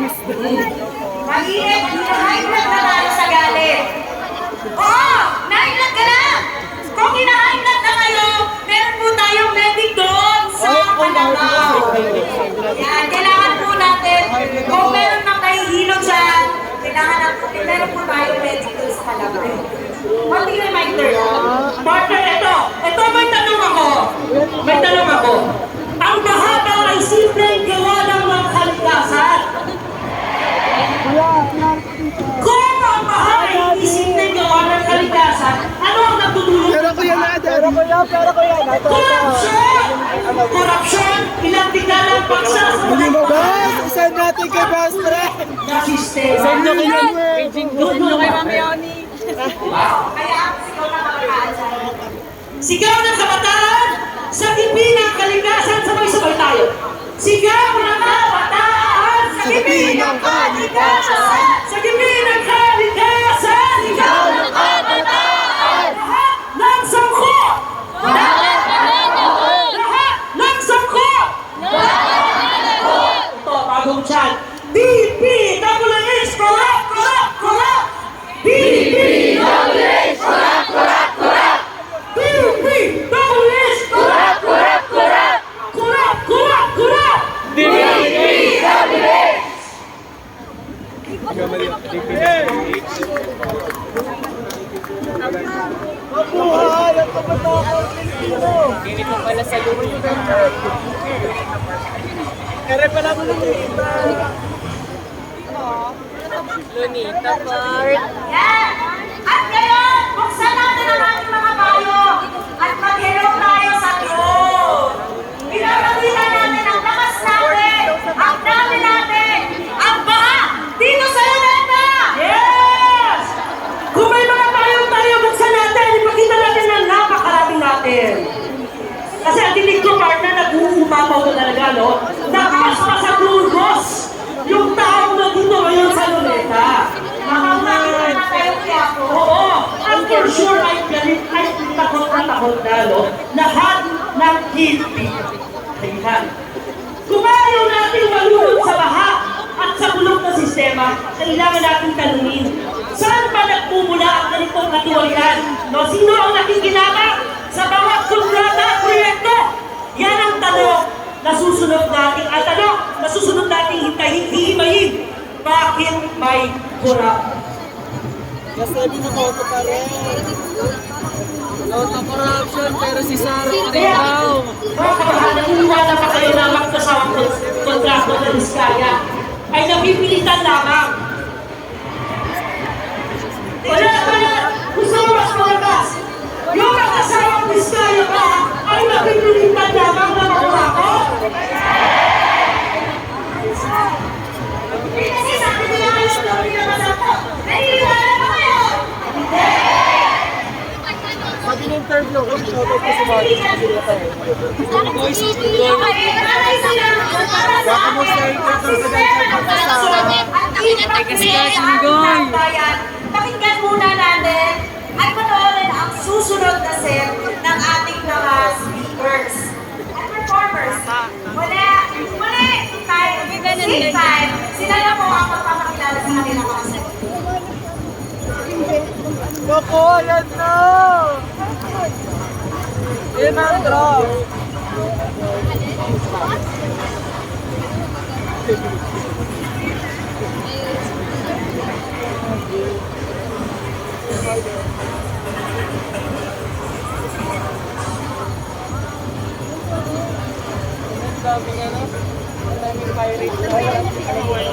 Mainit, Natin kay best friend. na. Send nyo kay Manuel. Send nyo kay Mami Oni. Kaya sigaw ng kabataan. Sigaw ng kabataan sa tipi ng kalikasan. Sabay-sabay tayo. Sigaw ng kabataan sa tipi ng kalikasan. Pilipino. Ganito pala sa Lunita. Ere pala mo ng iba. Lunita part. Yan. At ngayon, buksan natin ang ating mga bayo at mag-hello tayo sa Diyos. Pinapakita natin ang lakas natin, ang dami natin, ang baha dito sa Luneta. Yes! Kung may mga bayong tayo, buksan natin, ipakita natin ang napakarami natin. Kasi ang dinig ko, partner, nag-uumapaw na talaga, no? Nakaspasaturgos yung taong na dito ngayon sa Luneta. Makakakita na tayo kaya po. Oo, and sure, ay galit, ay takot na takot na, no? Lahat ng hindi. Ayan. Kung ayaw natin malunod sa baha at sa bulok na sistema, kailangan natin tanungin, saan ba nagmumula ang ganitong katiwalian? No, sino ang nakikinabang sa bawat kontrata at proyekto? Yan ang tanong na susunod natin, at tanong na susunod natin hintayin, hihimayin. Bakit may kurap? Kasi binoboto pa rin. Auto corruption pero si Sara pa rin daw. naniniwala pa kayo na magkasawang kon- kontrato ng Diskaya ay napipilitan lamang. Wala, wala. Gusto mo mas malakas. Yung magkasawang Diskaya pa ay napipilitan lamang na makurako. Eh, kasi sabi nila kayo sa lobby ng masako. Naniniwala pa kayo? Sabi ng interview ko, shoutout ko. Voice of the Lord. Baka mo sa interpretation ng kasama. Pakinggan muna natin at panoorin ang susunod na set ng ating mga speakers at performers. Wala, wala, time, same time, sila na po ang magpapakilala sa kanilang mga set. Bako, yan na! Yan ang drop. Ang daming ano, ang daming pirate.